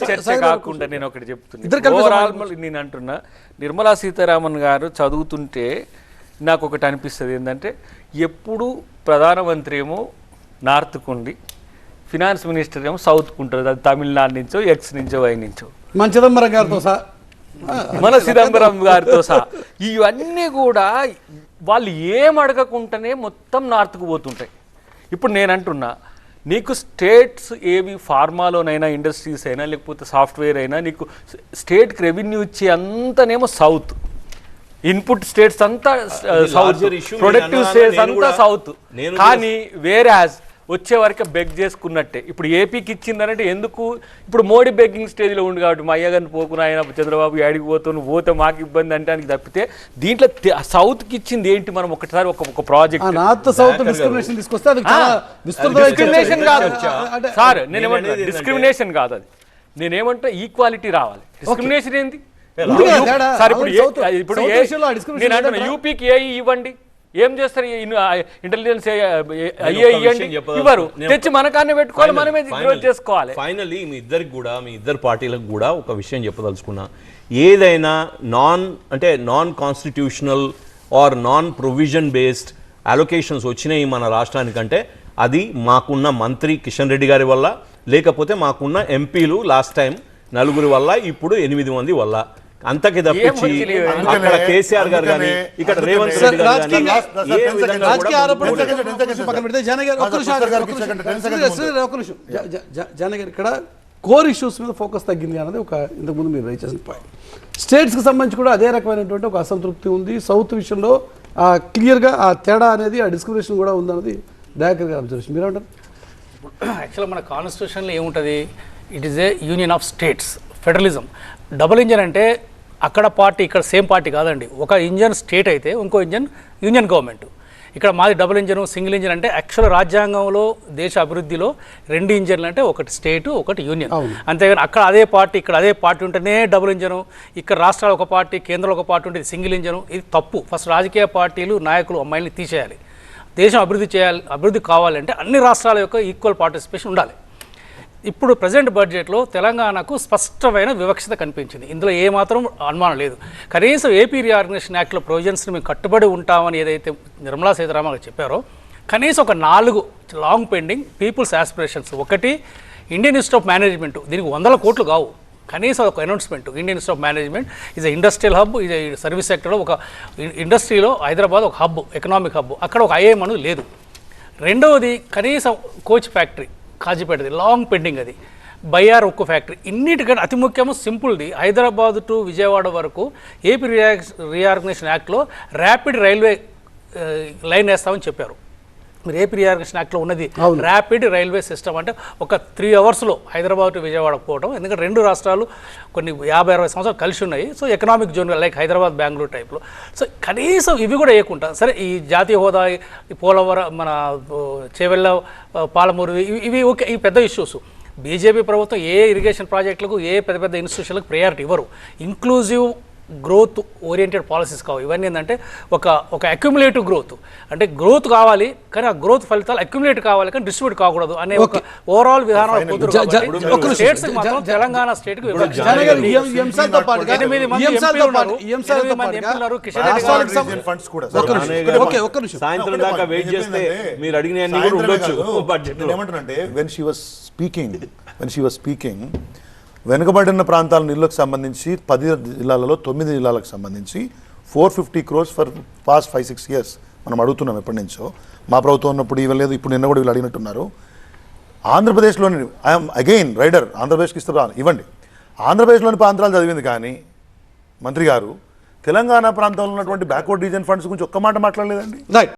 చర్చ కాకుండా నేను ఒకటి ఇద్దరు చెప్తున్నా కలిపి ఓవరాల్ నేను అంటున్నా నిర్మలా సీతారామన్ గారు చదువుతుంటే నాకు ఒకటి అనిపిస్తుంది ఏంటంటే ఎప్పుడు ప్రధానమంత్రి ఏమో నార్త్కు ఉండి ఫినాన్స్ మినిస్టర్ ఏమో సౌత్కు ఉంటుంది అది తమిళనాడు నుంచో ఎక్స్ నుంచో వై నుంచో. మన చిదంబరం గారితో సహా మన చిదంబరం గారితో సహా ఇవన్నీ కూడా వాళ్ళు ఏం అడగకుండానే మొత్తం నార్త్కు పోతుంటాయి. ఇప్పుడు నేను అంటున్నా నీకు స్టేట్స్ ఏవి ఫార్మాలోనైనా ఇండస్ట్రీస్ అయినా లేకపోతే సాఫ్ట్వేర్ అయినా నీకు స్టేట్కి రెవెన్యూ ఇచ్చే అంతనేమో సౌత్. ఇన్పుట్ స్టేట్స్ అంతా సౌత్. ప్రొడక్టివ్ స్టేట్స్ అంతా సౌత్. కానీ వేరే వచ్చే వరకు బెగ్ చేసుకున్నట్టే. ఇప్పుడు ఏపీకి ఇచ్చిందనంటే ఎందుకు? ఇప్పుడు మోడీ బెగ్గింగ్ స్టేజ్లో ఉంది కాబట్టి మా అయ్యగారిని పోకుని ఆయన చంద్రబాబు ఏడికి పోతావు నువ్వు పోతే మాకు ఇబ్బంది అంటే తప్పితే దీంట్లో సౌత్కి ఇచ్చింది ఏంటి మనం ఒకసారి ఒక ఒక ఆ ప్రాజెక్ట్ నార్త్ సౌత్ డిస్క్రిమినేషన్ తీసుకొస్తే అది చాలా విస్తృతమైన డిస్క్రిమినేషన్. కాదు. సార్ నేను ఏమంటున్నా? డిస్క్రిమినేషన్ కాదు అది. నేనేమంటా ఈక్వాలిటీ రావాలి. డిస్క్రిమినేషన్ ఏంది. సార్ ఇప్పుడు ఇప్పుడు నేను అంటున్నా? యూపీకి ఏ ఇవ్వండి. ఏం చేస్తారు ఇంటెలిజెన్స్. ఇవ్వరు. తెచ్చి మన కాన్నే పెట్టుకోవాలి మనమే గ్రోత్ చేసుకోవాలి. ఫైనల్లీ మీ ఇద్దరికి కూడా మీ ఇద్దరు పార్టీలకు కూడా ఒక విషయం చెప్పదలుచుకున్నా. ఏదైనా నాన్ అంటే non constitutional or non provision based allocations వచ్చినాయి మన రాష్ట్రానికంటే అది మాకున్న మంత్రి కిషన్ రెడ్డి గారి వల్ల లేకపోతే మాకున్న ఎంపీలు లాస్ట్ టైం నలుగురి వల్ల ఇప్పుడు ఎనిమిది మంది వల్ల. అంతకి తప్పించి. అక్కడ కేసీఆర్ గారు కానీ ఇక్కడ రేవంత్ సార్, రెడ్డి గారు రాజకీయంగా- కానీ ఏ విధంగా రాజకీయ కూడా ఆరోపణలు ముందుకు ఒక నిమిషం పక్కన పెడితే జన గారు ఒక్క నిమిషం పుస్తకాలు ఒక్క ఇచ్చే కంటే నిమిషం. 10 seconds శ్రీ- శ్రీ- ఒక్క నిమిషం. జ- జ- జ- జన గారు ఇక్కడ కోర్ ఇష్యూస్ మీద ఫోకస్ తగ్గింది అన్నది ఒక ఇంతకుముందు మీరు రైట్ చేసిన పాయింట్ స్టేట్స్కి సంబంధించి కూడా అదే రకమైనటువంటి ఒక అసంతృప్తి ఉంది. సౌత్ విషయంలో ఆ క్లియర్గా ఆ తేడా అనేది ఆ డిస్క్రిమినేషన్ కూడా ఉందన్నది దయాకర్ గారు అబ్జర్వేషన్ మీరేమంటారు? యాక్చువల్గా మన కాన్స్టిట్యూషన్లో ఏముంటుంది? It is a union of states federalism double engine అంటే అక్కడ పార్టీ ఇక్కడ సేమ్ పార్టీ కాదండి. ఒక ఇంజన్ స్టేట్ అయితే ఇంకో ఇంజన్ యూనియన్ గవర్నమెంట్. ఇక్కడ మాది డబుల్ ఇంజన్ సింగిల్ ఇంజన్ అంటే యాక్చువల్ రాజ్యాంగంలో దేశ అభివృద్ధిలో రెండు ఇంజన్లు అంటే ఒకటి స్టేట్ ఒకటి యూనియన్. అంతేగాని అక్కడ అదే పార్టీ ఇక్కడ అదే పార్టీ ఉంటేనే డబుల్ ఇంజను. ఇక్కడ రాష్ట్రాలు ఒక పార్టీ కేంద్రంలో ఒక పార్టీ ఉంటుంది సింగిల్ ఇంజను. ఇది తప్పు. ఫస్ట్ రాజకీయ పార్టీలు నాయకులు అమ్మాయిల్ని తీసేయాలి. దేశం అభివృద్ధి చేయాలి అభివృద్ధి కావాలంటే అన్ని రాష్ట్రాల యొక్క ఈక్వల్ పార్టిసిపేషన్ ఉండాలి. ఇప్పుడు ప్రజెంట్ బడ్జెట్లో తెలంగాణకు స్పష్టమైన వివక్షత కనిపించింది. ఇందులో ఏమాత్రం అనుమానం లేదు. కనీసం ఏపీ రీఆర్గనైజేషన్ యాక్ట్లో ప్రొవిజన్స్ని మేము కట్టుబడి ఉంటామని ఏదైతే నిర్మలా సీతారామన్ గారు చెప్పారో కనీసం ఒక నాలుగు లాంగ్ పెండింగ్ పీపుల్స్ ఆస్పిరేషన్స్ ఒకటి ఇండియన్ ఇన్స్టిట్యూట్ ఆఫ్ మేనేజ్మెంట్ దీనికి వందల కోట్లు కావు. కనీసం ఒక announcement Indian institute of management is industrial hub ఇది సర్వీస్ సెక్టర్లో ఒక ఇండస్ట్రీలో హైదరాబాద్ ఒక హబ్ ఎకనామిక్ హబ్ అక్కడ ఒక ఐఏఎం అనేది లేదు. రెండవది కనీసం కోచ్ ఫ్యాక్టరీ కాజీపేటది. లాంగ్ పెండింగ్ అది. బయ్యార్ ఉక్కు ఫ్యాక్టరీ. ఇన్నిటికంటే అతి ముఖ్యము సింపుల్ది. హైదరాబాద్ టు విజయవాడ వరకు ఏపీ రియా రీఆర్గనైజేషన్ యాక్ట్లో ర్యాపిడ్ రైల్వే లైన్ వేస్తామని చెప్పారు. మీరు ఏపీ రీఆర్గనైజేషన్ యాక్ట్లో ఉన్నది. ర్యాపిడ్ రైల్వే సిస్టమ్ అంటే ఒక త్రీ అవర్స్లో హైదరాబాద్ టు విజయవాడ పోవడం ఎందుకంటే రెండు రాష్ట్రాలు కొన్ని యాభై అరవై సంవత్సరాలు కలిసి ఉన్నాయి. So economic zone like Hyderabad Bengaluru టైప్లో. సో కనీసం ఇవి కూడా వేయకుండా సరే ఈ జాతీయ హోదా ఈ పోలవరం మన చేవెళ్ళ పాలమూరు ఇవి- ఇవి ఓకే ఇవి పెద్ద ఇష్యూస్. బీజేపీ ప్రభుత్వం ఏ ఇరిగేషన్ ప్రాజెక్టులకు ఏ పెద్ద పెద్ద ఇన్స్టిట్యూషన్లకు ప్రయారిటీ ఇవ్వరు. ఇంక్లూజివ్ గ్రోత్ ఓరియంటెడ్ పాలసీస్ కావు. ఇవన్నీ ఏంటంటే ఒక ఒక అక్యుములేటివ్ గ్రోత్ అంటే గ్రోత్ కావాలి కానీ ఆ గ్రోత్ ఫలితాలు అక్యుములేట్ కావాలి కానీ డిస్ట్రిబ్యూట్ కాకూడదు అనే ఒక ఓవరాల్ విధానం. స్టేట్స్ మాత్రం తెలంగాణ స్టేట్ సాయంత్రం దాకా. వెయిట్ చేస్తే మీరు అడిగిన. Budget when she was speaking when she was speaking వెనుకబడిన ప్రాంతాల నిధులకు సంబంధించి పది జిల్లాలలో తొమ్మిది జిల్లాలకు సంబంధించి four fifty crores for past five six years మనం అడుగుతున్నాం ఎప్పటి నుంచో. మా ప్రభుత్వం ఉన్నప్పుడు ఇవ్వలేదు ఇప్పుడు నిన్న కూడా వీళ్ళు అడిగినట్టున్నారు. ఆంధ్రప్రదేశ్లోని ఐఎమ్ అగైన్ రైడర్ ఆంధ్రప్రదేశ్కి ఇస్తే ఇవ్వండి. ఆంధ్రప్రదేశ్లోని ప్రాంతాలు చదివింది కానీ మంత్రి గారు తెలంగాణ ప్రాంతంలో ఉన్నటువంటి బ్యాక్వర్డ్ రీజన్ ఫండ్స్ గురించి ఒక్క మాట మాట్లాడలేదండి? రైట్